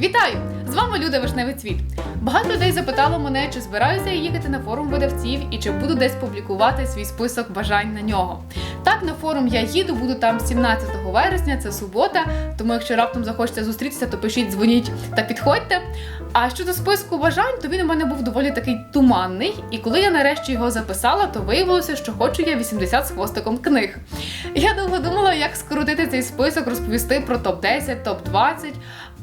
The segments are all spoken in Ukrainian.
Вітаю! З вами Люда Вишневий Цвіт. Багато людей запитало мене, чи збираюся я їхати на форум видавців і чи буду десь публікувати свій список бажань на нього. Так, на форум я їду, буду там 17 вересня, це субота. Тому якщо раптом захочете зустрітися, то пишіть, дзвоніть та підходьте. А щодо списку бажань, то він у мене був доволі такий туманний. І коли я нарешті його записала, то виявилося, що хочу я 80 з хвостиком книг. Я довго думала, як скоротити цей список, розповісти про топ-10, топ-20.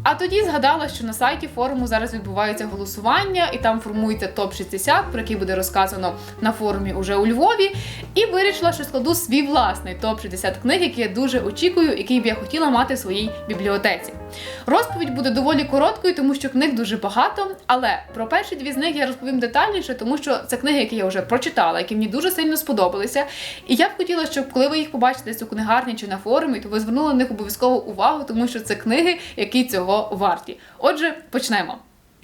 А тоді згадала, що на сайті форуму зараз відбувається голосування, і там формується топ 60, про який буде розказано на форумі уже у Львові. І вирішила, що складу свій власний топ 60 книг, які я дуже очікую, який б я хотіла мати в своїй бібліотеці. Розповідь буде доволі короткою, тому що книг дуже багато. Але про перші дві з них я розповім детальніше, тому що це книги, які я вже прочитала, які мені дуже сильно сподобалися. І я б хотіла, щоб коли ви їх побачите десь у книгарні чи на форумі, то ви звернули на них обов'язково увагу, тому що це книги, які цього варті. Отже, почнемо.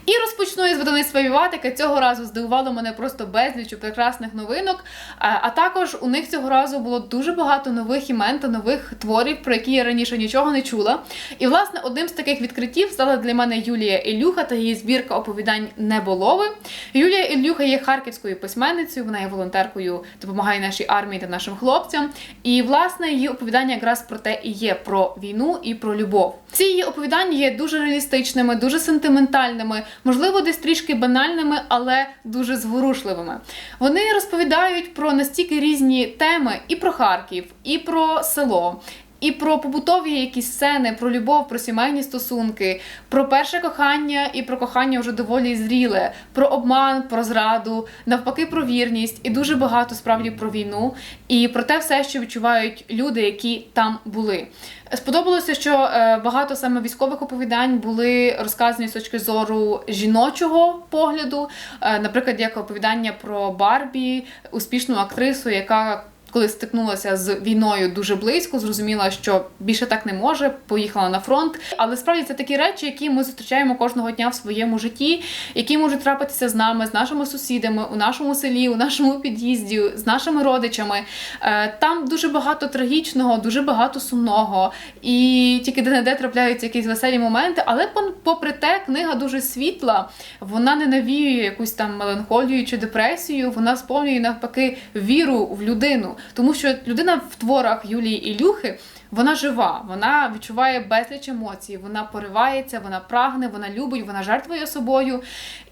І розпочну із видавництва Віватика. Цього разу здивувало мене просто безліч прекрасних новинок. А також у них цього разу було дуже багато нових імен та нових творів, про які я раніше нічого не чула. І, власне, одним з таких відкриттів стала для мене Юлія Ілюха та її збірка оповідань Неболови. Юлія Ілюха є харківською письменницею, вона є волонтеркою, допомагає нашій армії та нашим хлопцям. І, власне, її оповідання якраз про те і є про війну і про любов. Ці її оповідання є дуже реалістичними, дуже сентиментальними, можливо, десь трішки банальними, але дуже зворушливими. Вони розповідають про настільки різні теми і про Харків, і про село. І про побутові якісь сцени, про любов, про сімейні стосунки, про перше кохання і про кохання вже доволі зріле, про обман, про зраду, навпаки, про вірність, і дуже багато справді про війну, і про те все, що відчувають люди, які там були. Сподобалося, що е, багато саме військових оповідань були розказані з точки зору жіночого погляду. Е, Наприклад, як оповідання про Барбі, успішну актрису, яка коли стикнулася з війною дуже близько, зрозуміла, що більше так не може, поїхала на фронт. Але справді це такі речі, які ми зустрічаємо кожного дня в своєму житті, які можуть трапитися з нами, з нашими сусідами, у нашому селі, у нашому під'їзді, з нашими родичами. Е, Там дуже багато трагічного, дуже багато сумного, і тільки де-не-де трапляються якісь веселі моменти. Але попри те, книга дуже світла, вона не навіює якусь там меланхолію чи депресію, вона сповнює навпаки віру в людину. Тому що людина в творах Юлії Ілюхи. Вона жива, вона відчуває безліч емоцій, вона поривається, вона прагне, вона любить, вона жертвує собою.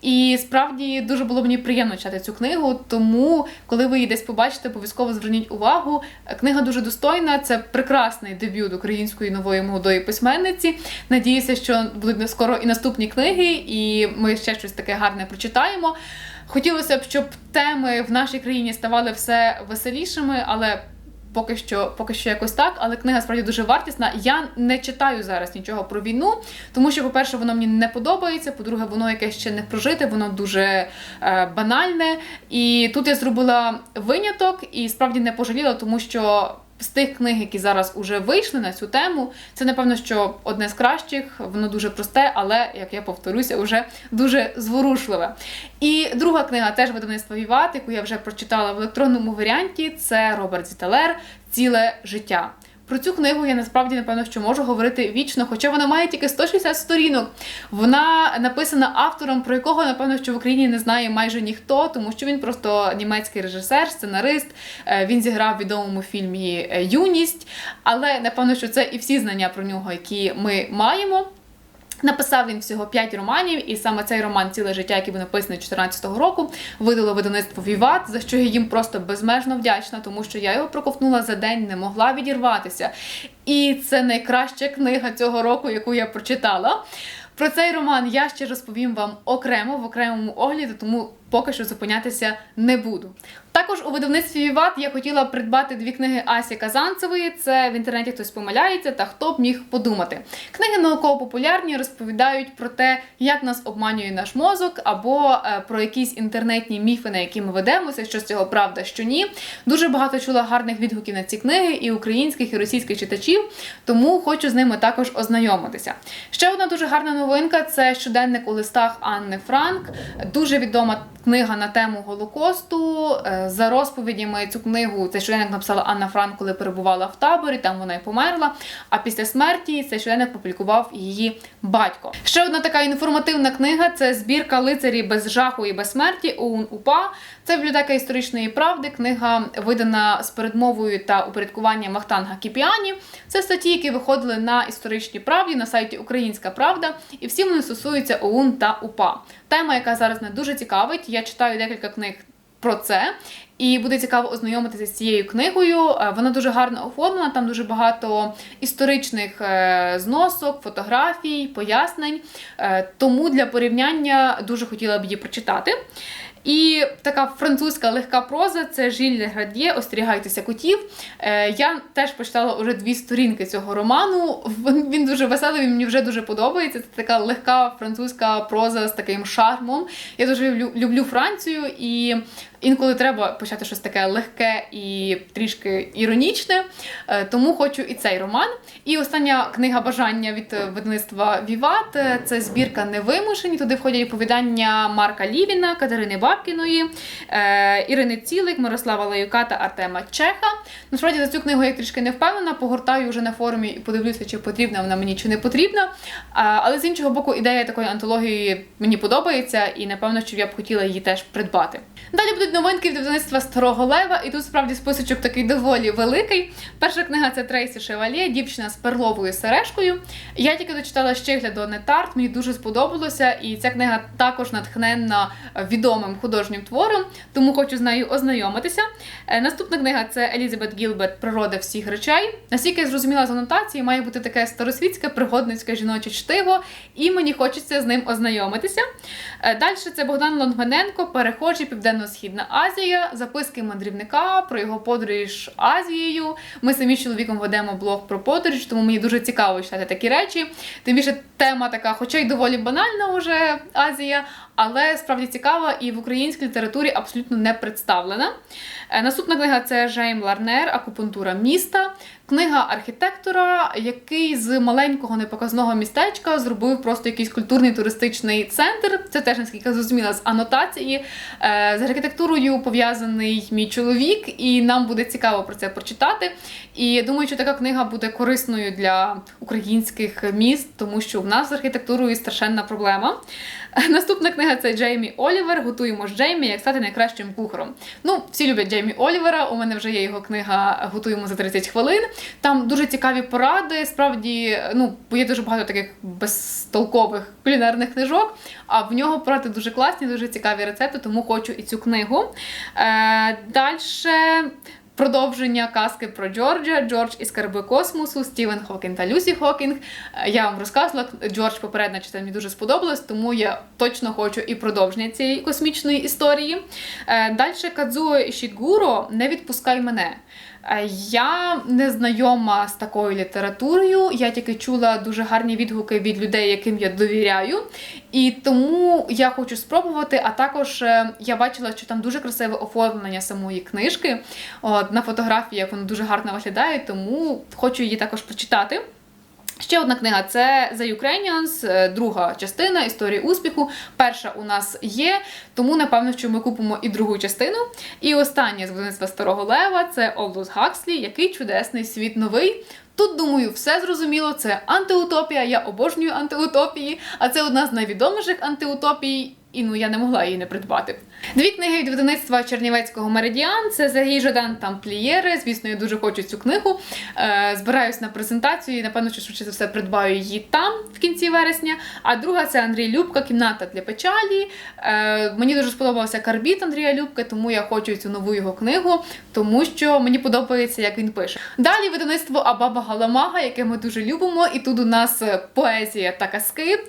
І справді дуже було мені приємно читати цю книгу. Тому, коли ви її десь побачите, обов'язково зверніть увагу. Книга дуже достойна. Це прекрасний дебют української нової молодої письменниці. Надіюся, що будуть скоро і наступні книги, і ми ще щось таке гарне прочитаємо. Хотілося б, щоб теми в нашій країні ставали все веселішими, але поки що, поки що якось так. Але книга справді дуже вартісна. Я не читаю зараз нічого про війну, тому що, по-перше, воно мені не подобається. По-друге, воно якесь ще не прожите, воно дуже е, банальне. І тут я зробила виняток і справді не пожаліла, тому що. З тих книг, які зараз уже вийшли на цю тему, це напевно, що одне з кращих, воно дуже просте, але як я повторюся, вже дуже зворушливе. І друга книга теж видавництва Віват, яку я вже прочитала в електронному варіанті. Це Роберт Зіталер Ціле життя. Про цю книгу я насправді напевно що можу говорити вічно, хоча вона має тільки 160 сторінок. Вона написана автором, про якого напевно що в Україні не знає майже ніхто, тому що він просто німецький режисер, сценарист. Е, Він зіграв в відомому фільмі е, Юність. Але напевно, що це і всі знання про нього, які ми маємо. Написав він всього 5 романів, і саме цей роман Ціле життя, який був написаний 2014 року, видало видавництво Віват, за що я їм просто безмежно вдячна, тому що я його проковтнула за день, не могла відірватися. І це найкраща книга цього року, яку я прочитала. Про цей роман я ще розповім вам окремо в окремому огляді, тому поки що зупинятися не буду. Також у видавництві Віват я хотіла придбати дві книги Асі Казанцевої. Це в інтернеті хтось помиляється, та хто б міг подумати. Книги науково-популярні розповідають про те, як нас обманює наш мозок, або е, про якісь інтернетні міфи, на які ми ведемося, що з цього правда, що ні. Дуже багато чула гарних відгуків на ці книги і українських, і російських читачів, тому хочу з ними також ознайомитися. Ще одна дуже гарна новинка це щоденник у листах Анни Франк, дуже відома книга на тему Голокосту. Е, За розповідями цю книгу цей щоденник написала Анна Франк, коли перебувала в таборі, там вона і померла. А після смерті цей щоденник публікував її батько. Ще одна така інформативна книга це збірка лицарі без жаху і без смерті ОУН УПА. Це бібліотека історичної правди. Книга видана з передмовою та упорядкуванням Махтанга Кіпіані. Це статті, які виходили на історичній правді на сайті Українська Правда, і всі вони стосуються ОУН та УПА. Тема, яка зараз мене дуже цікавить. Я читаю декілька книг про це. І буде цікаво ознайомитися з цією книгою. Е, Вона дуже гарно оформлена, там дуже багато історичних е, зносок, фотографій, пояснень. Е, Тому для порівняння дуже хотіла б її прочитати. І така французька легка проза це Жиль Град'є Остерігайтеся котів. Е, я теж почитала вже дві сторінки цього роману. Він дуже веселий, він мені вже дуже подобається. Це така легка французька проза з таким шармом. Я дуже люблю Францію і інколи треба почати щось таке легке і трішки іронічне. Е, Тому хочу і цей роман. І остання книга бажання від видавництва Віват е, це збірка невимушені. Туди входять оповідання Марка Лівіна, Катерини Бабкіної, е, Ірини Цілик, Мирослава Лаюка та Артема Чеха. Насправді за цю книгу я трішки не впевнена, погортаю вже на форумі і подивлюся, чи потрібна вона мені, чи не потрібна. Але з іншого боку, ідея такої антології мені подобається, і напевно, що я б хотіла її теж придбати. Далі будуть новинки від видавництва Старого Лева, і тут справді списочок такий доволі великий. Перша книга це Трейсі Шевальє, дівчина з перловою сережкою. Я тільки дочитала ще до Нетарт, мені дуже сподобалося, і ця книга також натхненна відомим художнім твором, тому хочу з нею ознайомитися. Е, Наступна книга це Елізабет Гілберт Природа всіх речей. Наскільки я зрозуміла з анотації, має бути таке старосвітське, пригодницьке жіноче чтиво, і мені хочеться з ним ознайомитися. Далі це Богдан Лонгвиненко, перехожий Південно-Східна Азія, записки мандрівника про його подорож Азією. Ми самі з чоловіком ведемо блог про подорож, тому мені дуже цікаво читати такі речі. Тим більше тема така, хоча й доволі банальна вже Азія, але справді цікава і в українській літературі абсолютно не представлена. Е, Наступна книга це Жейм Ларнер Акупунктура міста. Книга архітектора, який з маленького непоказного містечка зробив просто якийсь культурний туристичний центр. Це теж наскільки зрозуміла з анотації. Е, З архітектурою пов'язаний мій чоловік, і нам буде цікаво про це прочитати. І я думаю, що така книга буде корисною для українських міст, тому що в нас з архітектурою страшенна проблема. Наступна книга це Джеймі Олівер. Готуємо з Джеймі, як стати найкращим кухаром. Ну, всі люблять Джеймі Олівера. У мене вже є його книга Готуємо за 30 хвилин. Там дуже цікаві поради. Справді, ну, є дуже багато таких безтолкових кулінарних книжок. А в нього поради дуже класні, дуже цікаві рецепти, тому хочу і цю книгу. Е, Далі. Продовження казки про Джорджа, Джордж і скарби космосу, Стівен Хокінг та Люсі Хокінг. Е, Я вам розказувала, Джордж попередня частина мені дуже сподобалась, тому я точно хочу і продовження цієї космічної історії. Далі Кадзуо Ішігуро Не відпускай мене. Е, Я не знайома з такою літературою, я тільки чула дуже гарні відгуки від людей, яким я довіряю. І тому я хочу спробувати. А також е, я бачила, що там дуже красиве оформлення самої книжки. От, на фотографіях воно дуже гарно виглядає, тому хочу її також прочитати. Ще одна книга це The Ukrainians, е, друга частина історії успіху. Перша у нас є, тому напевно, що ми купимо і другу частину. І остання з видавництва Старого Лева це Олдус Гакслі, який чудесний світ новий. Тут, думаю, все зрозуміло. Це антиутопія. Я обожнюю антиутопії, а це одна з найвідоміших антиутопій. І ну я не могла її не придбати. Дві книги від видавництва Чернівецького Меридіан. Це Сергій Жодан Тамплієри. Звісно, я дуже хочу цю книгу. Е, збираюсь на презентацію і напевно, що швидше за все придбаю її там в кінці вересня. А друга це Андрій Любка, кімната для печалі. Е, мені дуже сподобався карбіт Андрія Любки, тому я хочу цю нову його книгу, тому що мені подобається, як він пише. Далі видавництво Абаба Галамага, яке ми дуже любимо, і тут у нас е, поезія та казки.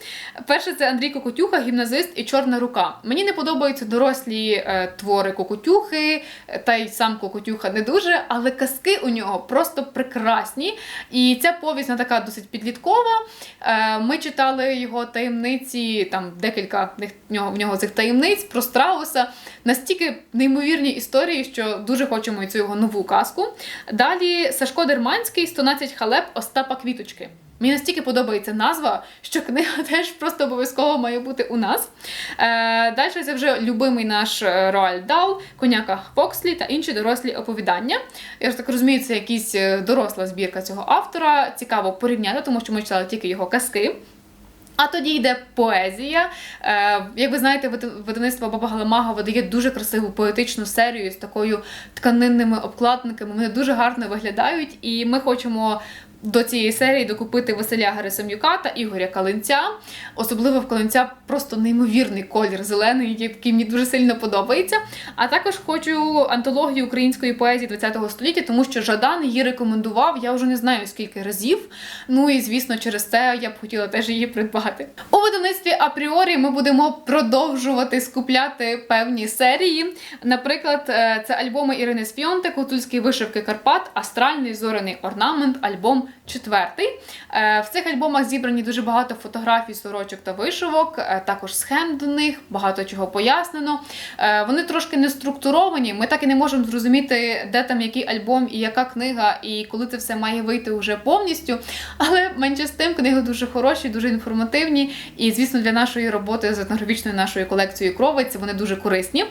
Перше це Андрій Кокотюха, гімназист і чорна рука. Мені не подобаються дорослі е, твори Кокотюхи, е, та й сам Кокотюха не дуже, але казки у нього просто прекрасні. І ця повість така досить підліткова. Е, ми читали його таємниці, там декілька в нього, в нього цих таємниць про страуса. Настільки неймовірні історії, що дуже хочемо і цю його нову казку. Далі Сашко Дерманський, 112 халеп Остапа Квіточки. Мені настільки подобається назва, що книга теж просто обов'язково має бути у нас. Е, Далі це вже любимий наш е, Роальд Дал, коняка Фокслі та інші дорослі оповідання. Я ж так розумію, це якась е, доросла збірка цього автора. Цікаво порівняти, тому що ми читали тільки його казки. А тоді йде поезія. Е, як ви знаєте, вида- видавництво Баба Галамага видає дуже красиву поетичну серію з такою тканинними обкладинками. Вони дуже гарно виглядають, і ми хочемо. До цієї серії докупити Василя Герасим'юка та Ігоря Калинця. Особливо в Калинця просто неймовірний колір зелений, який мені дуже сильно подобається. А також хочу антологію української поезії ХХ століття, тому що Жадан її рекомендував, я вже не знаю скільки разів. Ну і звісно, через це я б хотіла теж її придбати. У видавництві апріорі ми будемо продовжувати скупляти певні серії. Наприклад, е, це альбоми Ірини Сфіонте, Котульські вишивки Карпат, Астральний зоряний орнамент, альбом четвертий. Е, В цих альбомах зібрані дуже багато фотографій, сорочок та вишивок, е, також схем до них, багато чого пояснено. Е, Вони трошки не структуровані. Ми так і не можемо зрозуміти, де там який альбом і яка книга, і коли це все має вийти вже повністю. Але менше з тим книги дуже хороші, дуже інформативні. І, звісно, для нашої роботи з етнографічною нашою колекцією кровиць вони дуже корисні.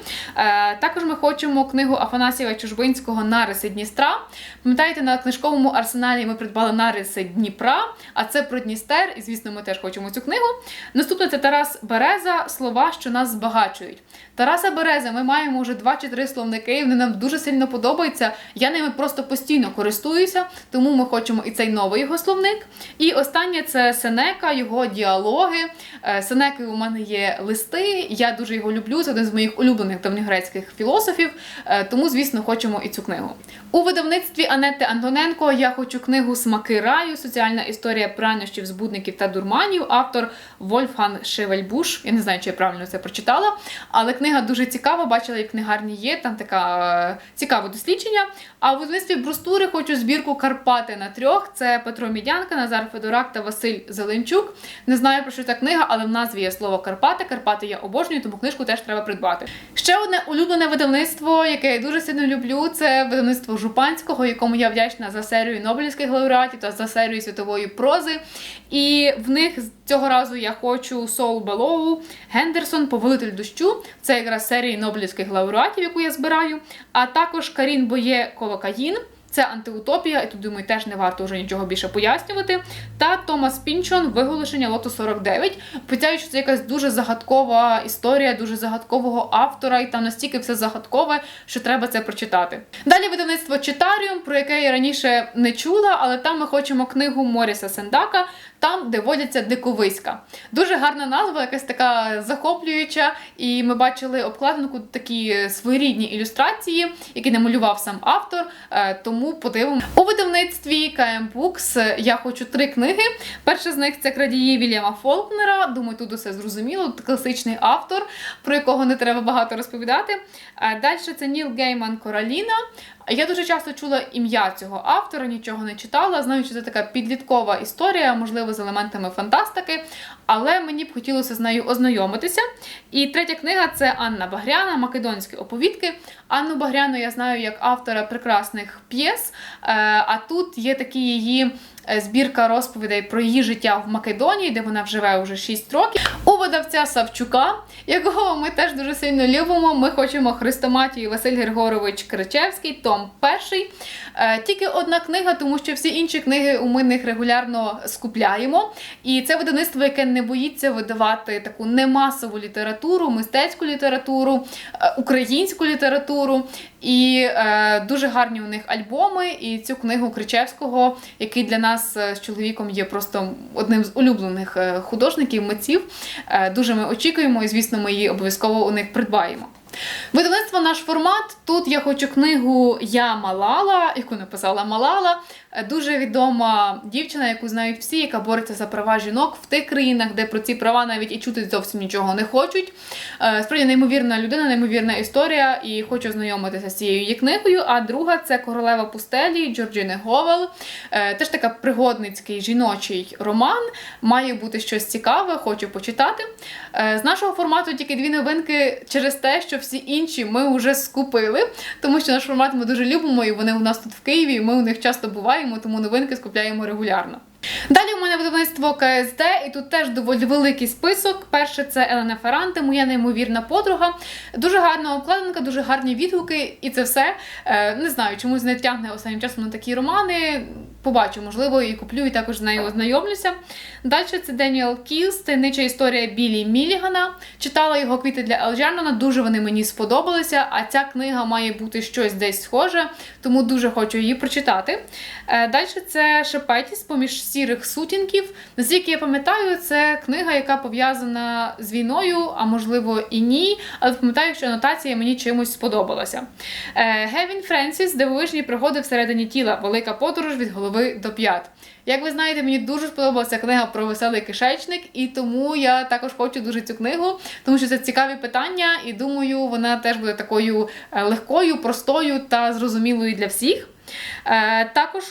Також ми хочемо книгу Афанасіва Чужбинського Нариси Дністра. Пам'ятаєте, на книжковому арсеналі ми придбали нариси Дніпра, а це про Дністер, і звісно, ми теж хочемо цю книгу. Наступне це Тарас Береза Слова, що нас збагачують. Тараса Береза, ми маємо вже два чи три словники, вони нам дуже сильно подобаються. Я ними просто постійно користуюся, тому ми хочемо і цей новий його словник. І останнє це Сенека, його діалоги. Е, Сенеки у мене є листи. Я дуже його люблю. Це один з моїх улюблених давньогрецьких філософів. Е, Тому, звісно, хочемо і цю книгу. У видавництві Анетти Антоненко я хочу книгу Смаки раю, соціальна історія прянощів, збудників та дурманів. Автор Вольфган Шевельбуш. Я не знаю, чи я правильно це прочитала, але книга дуже цікава. Бачила, як в книгарні є. Там така е, цікаве дослідження. А у видавництві Брустури хочу збірку Карпати на трьох. Це Петро Мідянка, Назар Федорак та Василь Зеленчук. Не знаю про що ця книга, але в назві є слово Карпати. Карпати я обожнюю, тому книжку теж треба придбати. Ще одне улюблене видавництво, яке я дуже сильно люблю, це видавництво Жупанського, якому я вдячна за серію Нобелівських лауреатів та за серію світової прози. І в них цього разу я хочу Сол Белоу, Гендерсон, Повелитель дощу. Це якраз серії Нобелівських лауреатів, яку я збираю. А також Карін Боє Колокаїн. Це антиутопія, і тут думаю, теж не варто вже нічого більше пояснювати. Та Томас Пінчон, виголошення Лото 49. Обіцяю, що це якась дуже загадкова історія, дуже загадкового автора, і там настільки все загадкове, що треба це прочитати. Далі видавництво Читаріум, про яке я раніше не чула, але там ми хочемо книгу Моріса Сендака, там, де водяться диковиська. Дуже гарна назва, якась така захоплююча. І ми бачили обкладинку такі своєрідні ілюстрації, які намалював сам автор. Е, Тому подивимося. У видавництві KM Books я хочу три книги. Перша з них це крадії Вільяма Фолкнера. Думаю, тут усе зрозуміло. Класичний автор, про якого не треба багато розповідати. Далі це Ніл Гейман Кораліна. Я дуже часто чула ім'я цього автора, нічого не читала. Знаю, що це така підліткова історія, можливо, з елементами фантастики, але мені б хотілося з нею ознайомитися. І третя книга це Анна Багряна, Македонські оповідки. Анну Багряну я знаю як автора прекрасних п'єс. е, А тут є такі її збірка розповідей про її життя в Македонії, де вона вживе вже 6 років. У видавця Савчука, якого ми теж дуже сильно любимо. Ми хочемо Хрестоматію Василь Григорович Кричевський, том перший. Е, Тільки одна книга, тому що всі інші книги ми них регулярно скупляємо. І це видавництво, яке не боїться видавати таку немасову літературу, мистецьку літературу, е, українську літературу. І е, дуже гарні у них альбоми. І цю книгу Кричевського, який для нас з чоловіком є просто одним з улюблених художників, митців. Дуже ми очікуємо, і звісно, ми її обов'язково у них придбаємо. Видавництво наш формат. Тут я хочу книгу Я Малала, яку написала Малала. Дуже відома дівчина, яку знають всі, яка бореться за права жінок в тих країнах, де про ці права навіть і чути зовсім нічого не хочуть. Е, Справді неймовірна людина, неймовірна історія, і хочу ознайомитися з цією її книгою. А друга це Королева пустелі Джорджини Говел. Е, Теж така пригодницький жіночий роман. Має бути щось цікаве, хочу почитати. Е, З нашого формату тільки дві новинки через те, що всі інші ми вже скупили, тому що наш формат ми дуже любимо, і вони у нас тут в Києві, і ми у них часто буваємо, тому новинки скупляємо регулярно. Далі у мене видавництво КСД, і тут теж доволі великий список. Перше це Елена Ферранте, моя неймовірна подруга. Дуже гарна обкладинка, дуже гарні відгуки, і це все. Е, Не знаю, чомусь не тягне останнім часом на такі романи. Побачу, можливо, і куплю, і також з нею ознайомлюся. Далі це Деніел Кілс, таємнича історія Білі Мілігана. Читала його квіти для Елджернона, дуже вони мені сподобалися. А ця книга має бути щось десь схоже, тому дуже хочу її прочитати. Е, Далі це Шепетіс поміж сірих сутінків. Наскільки я пам'ятаю, це книга, яка пов'язана з війною, а можливо і ні. Але пам'ятаю, що анотація мені чимось сподобалася. Е, Гевін Френсіс, дивовижні пригоди всередині тіла, велика подорож від голови до п'ят. Як ви знаєте, мені дуже сподобалася книга про веселий кишечник, і тому я також хочу дуже цю книгу, тому що це цікаві питання, і думаю, вона теж буде такою е, легкою, простою та зрозумілою для всіх. Е, також,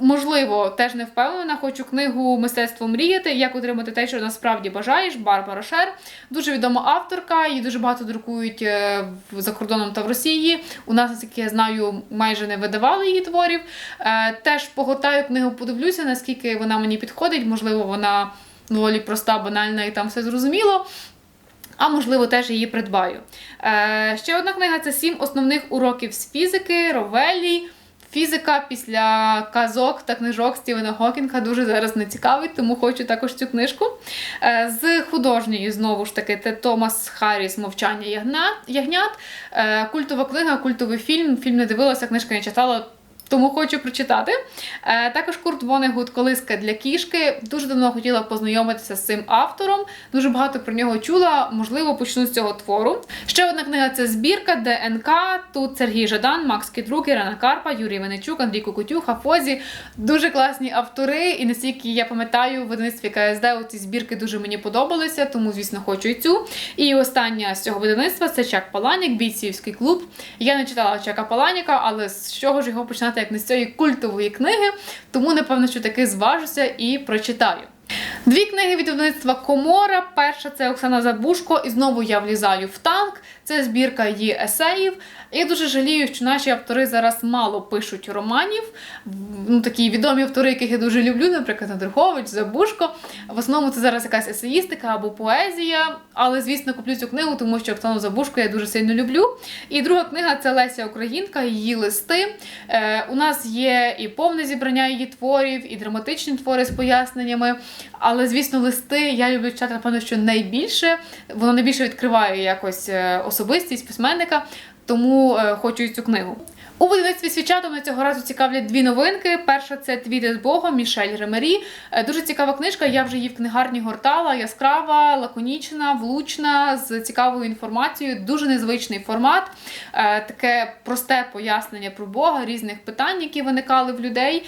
можливо, теж не впевнена, хочу книгу Мистецтво мріяти, як отримати те, що насправді бажаєш. Барбара Шер. Дуже відома авторка, її дуже багато друкують е, за кордоном та в Росії. У нас, наскільки я знаю, майже не видавали її творів. Е, теж погортаю книгу, подивлюся, наскільки вона мені підходить. Можливо, вона доволі проста, банальна і там все зрозуміло. А можливо, теж її придбаю. Е, ще одна книга це сім основних уроків з фізики, Ровелі. Фізика після казок та книжок Стівена Хокінга дуже зараз не цікавить, тому хочу також цю книжку. Е, З художньої, знову ж таки, це Томас Харріс Мовчання ягнят. Е, Культова книга, культовий фільм. Фільм не дивилася, книжка не читала. Тому хочу прочитати. Е, також Курт Вонегут Колиска для кішки. Дуже давно хотіла познайомитися з цим автором. Дуже багато про нього чула. Можливо, почну з цього твору. Ще одна книга це збірка ДНК. Тут Сергій Жадан, Макс Кідрук, Ірина Карпа, Юрій Венечук, Андрій Кукутюх, Афозі. Дуже класні автори. І наскільки я пам'ятаю, в видавництві КСД ці збірки дуже мені подобалися, тому, звісно, хочу і цю. І остання з цього видавництва це Чак Паланік, бійцівський клуб. Я не читала Чака Паланіка, але з чого ж його починати, як не з цієї культової книги, тому напевно, що таки зважуся і прочитаю. Дві книги від видавництва Комора. Перша це Оксана Забушко, і знову я влізаю в танк. Це збірка її есеїв. Я дуже жалію, що наші автори зараз мало пишуть романів. Ну, такі відомі автори, яких я дуже люблю, наприклад, Андрухович, Забушко. В основному це зараз якась есеїстика або поезія. Але, звісно, куплю цю книгу, тому що Оксану Забушко я дуже сильно люблю. І друга книга це Леся Українка, її листи. Е, у нас є і повне зібрання її творів, і драматичні твори з поясненнями. Але, звісно, листи я люблю читати, напевно, що найбільше. Воно найбільше відкриває якось е, особистість письменника, тому е, хочу і цю книгу. У видавництві на цього разу цікавлять дві новинки. Перша це Твіти з Богом Мішель Ремері. Е, Дуже цікава книжка. Я вже її в книгарні гортала. Яскрава, лаконічна, влучна, з цікавою інформацією. Дуже незвичний формат. Е, Таке просте пояснення про Бога, різних питань, які виникали в людей.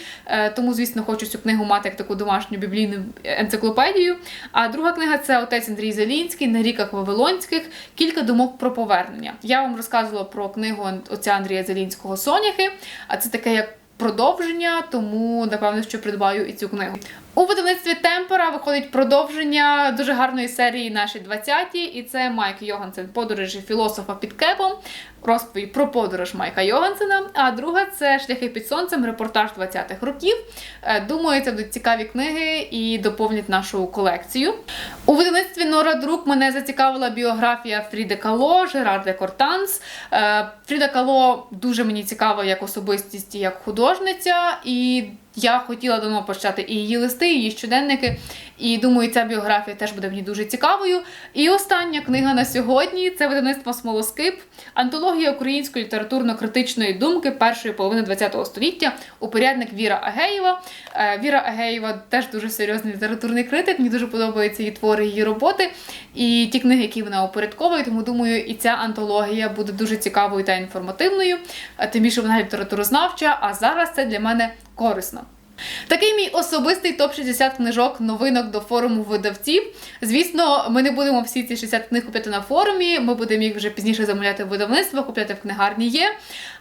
Тому, звісно, хочу цю книгу мати як таку домашню біблійну енциклопедію. А друга книга це отець Андрій Зелінський на ріках Вавилонських. Кілька думок про повернення. Я вам розказувала про книгу отця Андрія Зелінського Соняхи, а це таке як продовження, тому напевно, що придбаю і цю книгу. У видавництві Темпора виходить продовження дуже гарної серії наші 20-ті, і це Майк Йогансен, подорожі філософа під кепом, розповідь про подорож Майка Йогансена. А друга це Шляхи під сонцем, репортаж 20-х років. Е, Думаю, це будуть цікаві книги і доповнять нашу колекцію. У видавництві Нора Друк мене зацікавила біографія Фріди Кало, Жерар де Кортанс. Е, Фріда Кало дуже мені цікава як особистість і як художниця. І я хотіла давно почати і її листи, і її щоденники. І думаю, ця біографія теж буде мені дуже цікавою. І остання книга на сьогодні це видавництво Смолоскип, антологія української літературно-критичної думки першої половини ХХ століття. Упорядник Віра Агеєва. Е, Віра Агеєва теж дуже серйозний літературний критик. Мені дуже подобаються її твори, її роботи і ті книги, які вона опорядковує. Тому думаю, і ця антологія буде дуже цікавою та інформативною. Е, Тим більше вона літературознавча, а зараз це для мене корисно. Такий мій особистий топ-60 книжок новинок до форуму видавців. Звісно, ми не будемо всі ці 60 книг купляти на форумі. Ми будемо їх вже пізніше замовляти в видавництво, купляти в книгарні є.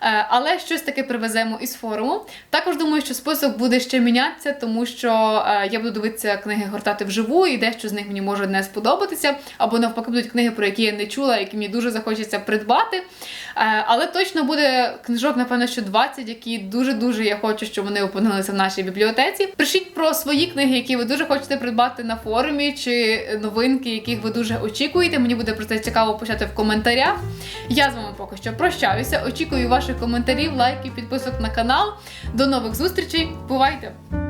Е, Але щось таке привеземо із форуму. Також думаю, що список буде ще мінятися, тому що е, я буду дивитися книги гортати вживу, і дещо з них мені може не сподобатися, або навпаки будуть книги, про які я не чула, які мені дуже захочеться придбати. Е, Але точно буде книжок, напевно, що 20, які дуже-дуже я хочу, щоб вони опинилися в нашій бібліотеці. Пишіть про свої книги, які ви дуже хочете придбати на форумі, чи новинки, яких ви дуже очікуєте. Мені буде про це цікаво почати в коментарях. Я з вами поки що прощаюся. Очікую ваших коментарів, лайків, підписок на канал. До нових зустрічей. Бувайте!